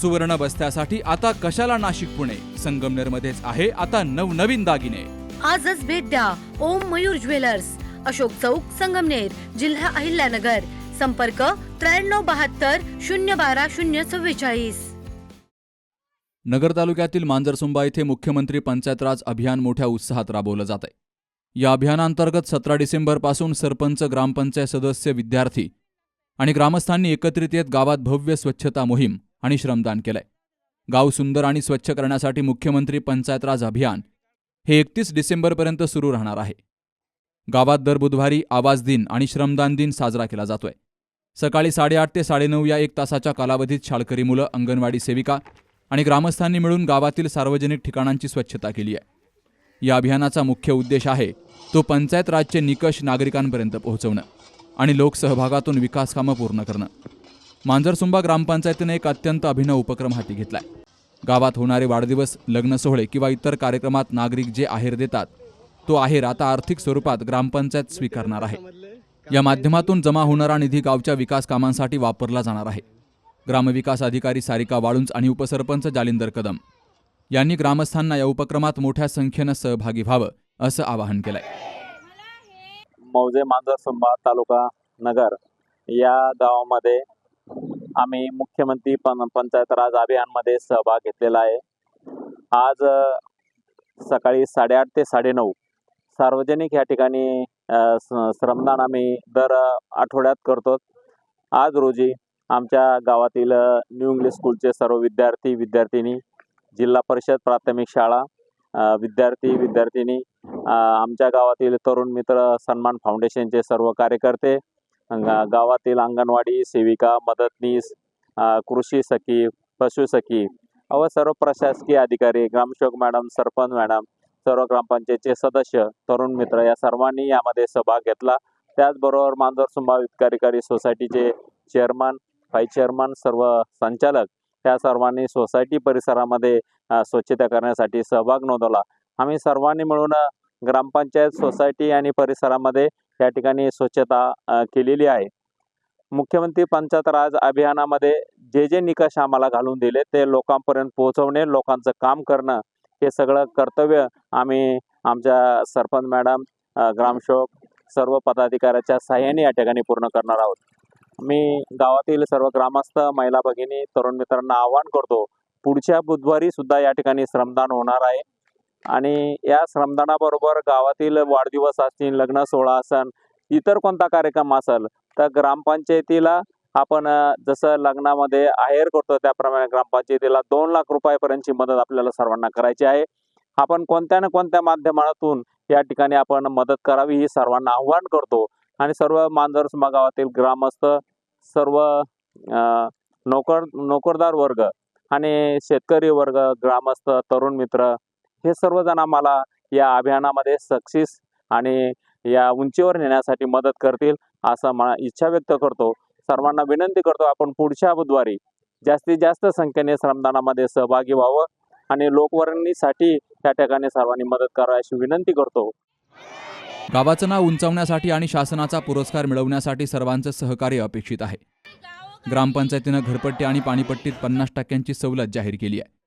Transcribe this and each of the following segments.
सुवर्ण बस्त्यासाठी आता कशाला नाशिक पुणे? संगमनेर मध्येच आहे आता नवनवीन दागिने. आजच भेट द्या ओम मयूर ज्वेलर्स. अशोक चौक संगमनेर जिल्हा अहिल्यानगर. संपर्क त्र्याण्णव बहात्तर शून्य बारा शून्य चव्वेचाळीस. नगर तालुक्यातील मांजरसुंबा येथे मुख्यमंत्री पंचायत राज अभियान मोठ्या उत्साहात राबवलं जात आहे या अभियानांतर्गत सतरा डिसेंबरपासून सरपंच ग्रामपंचायत सदस्य विद्यार्थी आणि ग्रामस्थांनी एकत्रित येत गावात भव्य स्वच्छता मोहीम आणि श्रमदान केलंय. गाव सुंदर आणि स्वच्छ करण्यासाठी मुख्यमंत्री पंचायत राज अभियान हे एकतीस डिसेंबरपर्यंत सुरू राहणार आहे. गावात दर बुधवारी आवाज दिन आणि श्रमदान दिन साजरा केला जातोय. सकाळी साडेआठ ते साडेनऊ या एक तासाच्या कालावधीत शाळकरी मुलं अंगणवाडी सेविका आणि ग्रामस्थांनी मिळून गावातील सार्वजनिक ठिकाणांची स्वच्छता केली आहे. या अभियानाचा मुख्य उद्देश आहे तो पंचायत राजचे निकष नागरिकांपर्यंत पोहोचवणं आणि लोकसहभागातून विकासकामं पूर्ण करणं. मांजरसुंबा ग्रामपंचायतीने एक अत्यंत अभिनव उपक्रम हाती घेतलाय. गावात होणारे वाढदिवस लग्न सोहळे किंवा इतर कार्यक्रमात नागरिक जे आहेर देतात तो आहेर आता आर्थिक स्वरूपात ग्रामपंचायत स्वीकारणार आहे. या माध्यमातून जमा होणारा निधी गावच्या विकास कामांसाठी वापरला जाणार आहे. ग्रामविकास अधिकारी सारिका वाळुंज आणि उपसरपंच जालिंदर कदम यांनी ग्रामस्थांना या उपक्रमात मोठ्या संख्येनं सहभागी व्हावं असं आवाहन केलंय. मौजे मांजरसुंबा तालुका नगर या गावामध्ये आम्ही मुख्यमंत्री पंचायत राज अभियानमध्ये सहभाग घेतलेला आहे. आज सकाळी साडेआठ ते साडेनऊ सार्वजनिक या ठिकाणी श्रमदान आम्ही दर आठवड्यात करतो. आज रोजी आमच्या गावातील न्यू इंग्लिश स्कूलचे सर्व विद्यार्थी विद्यार्थिनी जिल्हा परिषद प्राथमिक शाळा विद्यार्थी विद्यार्थिनी आमच्या गावातील तरुण मित्र सन्मान फाउंडेशनचे सर्व कार्यकर्ते गावातील अंगणवाडी सेविका मदतनीस कृषी सखी पशु सखी व सर्व प्रशासकीय अधिकारी ग्रामसेवक मॅडम सरपंच मॅडम सर्व ग्रामपंचायतचे सदस्य तरुण मित्र या सर्वांनी यामध्ये सहभाग घेतला. त्याचबरोबर मांजर मांजरसुंबा कार्यकारी सोसायटीचे चेअरमन व्हाईस चेअरमन सर्व संचालक या सर्वांनी सोसायटी परिसरामध्ये स्वच्छता करण्यासाठी सहभाग नोंदवला. आम्ही सर्वांनी मिळून ग्रामपंचायत सोसायटी आणि परिसरामध्ये या ठिकाणी स्वच्छता केलेली आहे. मुख्यमंत्री पंचायत राज अभियानामध्ये जे जे निकष आम्हाला घालून दिले ते लोकांपर्यंत पोहोचवणे लोकांचं काम करणं हे सगळं कर्तव्य आम्ही आमच्या सरपंच मॅडम ग्रामसेवक सर्व पदाधिकाऱ्याच्या सहाय्याने या ठिकाणी पूर्ण करणार आहोत. मी गावातील सर्व ग्रामस्थ महिला भगिनी तरुण मित्रांना आवाहन करतो पुढच्या बुधवारी सुद्धा या ठिकाणी श्रमदान होणार आहे. आणि या श्रमदानाबरोबर गावातील वाढदिवस असतील लग्न सोहळा असन इतर कोणता कार्यक्रम असेल तर ग्रामपंचायतीला आपण जसं लग्नामध्ये आहेर करतो त्याप्रमाणे ग्रामपंचायतीला दोन लाख रुपयापर्यंतची मदत आपल्याला सर्वांना करायची आहे. आपण कोणत्या ना कोणत्या माध्यमातून या ठिकाणी आपण मदत करावी ही सर्वांना आव्हान करतो. आणि सर्व मांजर गावातील ग्रामस्थ सर्व नोकर नोकरदार वर्ग आणि शेतकरी वर्ग ग्रामस्थ तरुण मित्र हे सर्वजण आम्हाला या अभियानामध्ये सक्सेस आणि या उंचीवर नेण्यासाठी मदत करतील असं मला इच्छा व्यक्त करतो. सर्वांना विनंती करतो आपण पुढच्या बुधवारी जास्तीत जास्त संख्येने श्रमदानामध्ये सहभागी व्हावं आणि लोकवर्णीसाठी त्या ठिकाणी सर्वांनी मदत करावी अशी विनंती करतो. गावाचं नाव उंचावण्यासाठी आणि शासनाचा पुरस्कार मिळवण्यासाठी सर्वांचं सहकार्य अपेक्षित आहे. ग्रामपंचायतीनं घरपट्टी आणि पाणीपट्टीत पन्नास टक्क्यांची सवलत जाहीर केली आहे.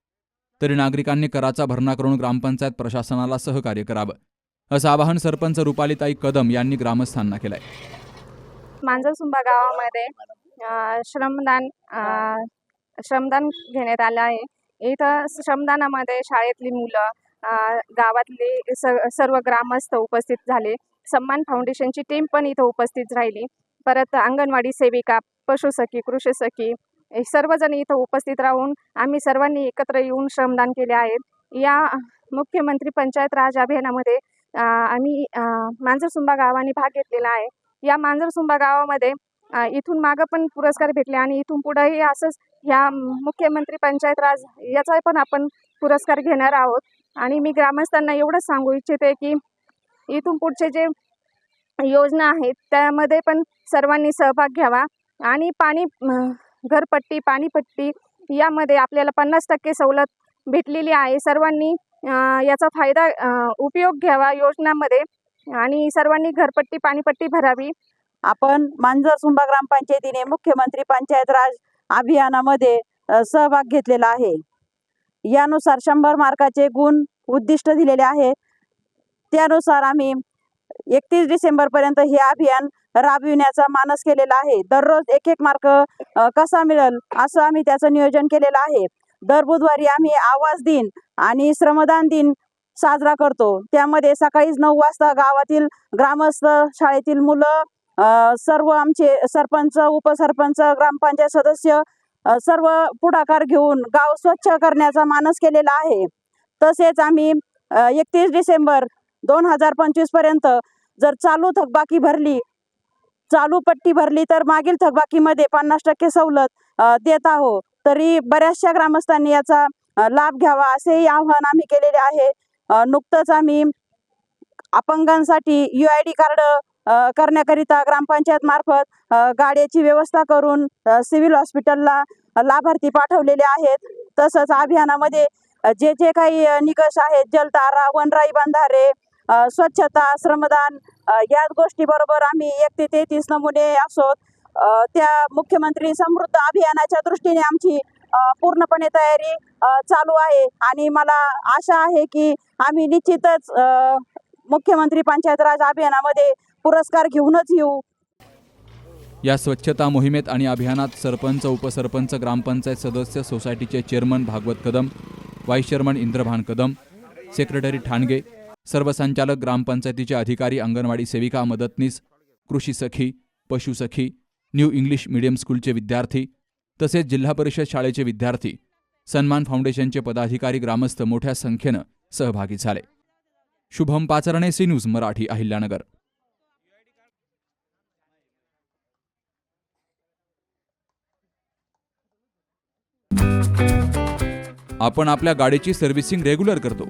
तरी नागरिकांनी कराचा भरणा करून ग्रामपंचायत प्रशासनाला सहकार्य करावं असं आवाहन सरपंच रुपालीताई कदम यांनी ग्रामस्थांना केलंय. मांजरसुंबा गावामध्ये श्रमदान श्रमदान घेण्यात आलं आहे. इथं श्रमदानामध्ये शाळेतली मुलं गावातली गावातले स सर्व ग्रामस्थ उपस्थित झाले. सम्मान फाउंडेशनची टीम पण इथं उपस्थित राहिली. परत अंगणवाडी सेविका पशुसखी कृषी सखी सर्वजण इथं उपस्थित राहून आम्ही सर्वांनी एकत्र येऊन श्रमदान केले आहेत. या मुख्यमंत्री पंचायत राज अभियानामध्ये आम्ही मांजरसुंबा गावाने भाग घेतलेला आहे. या मांजरसुंबा गावामध्ये इथून मागं पण पुरस्कार भेटले आणि इथून पुढंही असंच ह्या मुख्यमंत्री पंचायत राज याचा पण आपण पुरस्कार घेणार आहोत. आणि मी ग्रामस्थांना एवढंच सांगू इच्छिते की इथून पुढचे जे योजना आहेत त्यामध्ये पण सर्वांनी सहभाग घ्यावा. आणि पाणी घरपट्टी पाणीपट्टी यामध्ये आपल्याला पन्नास टक्के सवलत भेटलेली आहे. सर्वांनी याचा फायदा उपयोग घ्यावा योजनामध्ये आणि सर्वांनी घरपट्टी पाणीपट्टी भरावी. आपण मांजर सुंबा ग्रामपंचायतीने मुख्यमंत्री पंचायत राज अभियानामध्ये सहभाग घेतलेला आहे. यानुसार शंभर मार्काचे गुण उद्दिष्ट दिलेले आहे. त्यानुसार आम्ही एकतीस डिसेंबरपर्यंत हे अभियान राबविण्याचा मानस केलेला आहे. दररोज एक एक मार्क कसा मिळेल असं आम्ही त्याचं नियोजन केलेलं आहे. दर बुधवारी आम्ही आवाज दिन आणि श्रमदान दिन साजरा करतो. त्यामध्ये सकाळीच नऊ वाजता गावातील ग्रामस्थ शाळेतील मुलं सर्व आमचे सरपंच उपसरपंच ग्रामपंचायत सदस्य सर्व पुढाकार घेऊन गाव स्वच्छ करण्याचा मानस केलेला आहे. तसेच आम्ही एकतीस डिसेंबर दोन हजार पंचवीसपर्यंत जर चालू थकबाकी भरली चालू पट्टी भरली तर मागील थकबाकीमध्ये पन्नास टक्के सवलत देत आहोत तरी बऱ्याचशा ग्रामस्थांनी याचा लाभ घ्यावा असेही आव्हान आम्ही केलेले आहे. नुकतंच आम्ही अपंगांसाठी यू आय डी कार्ड करण्याकरिता ग्रामपंचायत मार्फत गाड्याची व्यवस्था करून सिव्हिल हॉस्पिटलला लाभार्थी पाठवलेले आहेत. तसंच अभियानामध्ये जे जे काही निकष आहेत जलतारा वनराई बंधारे स्वच्छता श्रमदान याच या गोष्टीबरोबर आम्ही एक ते तेहतीस नमुने असोत. त्या मुख्यमंत्री समृद्ध अभियानाच्या दृष्टीने आमची पूर्णपणे तयारी चालू आहे. आणि मला आशा आहे की आम्ही निश्चितच मुख्यमंत्री पंचायत राज अभियानामध्ये पुरस्कार घेऊनच येऊ. या स्वच्छता मोहिमेत आणि अभियानात सरपंच उपसरपंच ग्रामपंचायत सदस्य सोसायटीचे chairman Bhagwat Kadam vice chairman Indrabhan Kadam secretary Thanage सर्व संचालक ग्रामपंचायतीचे अधिकारी अंगणवाडी सेविका मदतनीस कृषी सखी पशुसखी न्यू इंग्लिश मीडियम स्कूलचे विद्यार्थी तसेच जिल्हा परिषद शाळेचे विद्यार्थी सन्मान फाउंडेशनचे पदाधिकारी ग्रामस्थ मोठ्या संख्येनं सहभागी झाले. Shubham Pacharne C news Marathi Ahilyanagar. आपण आपल्या गाडीची सर्व्हिसिंग रेग्युलर करतो.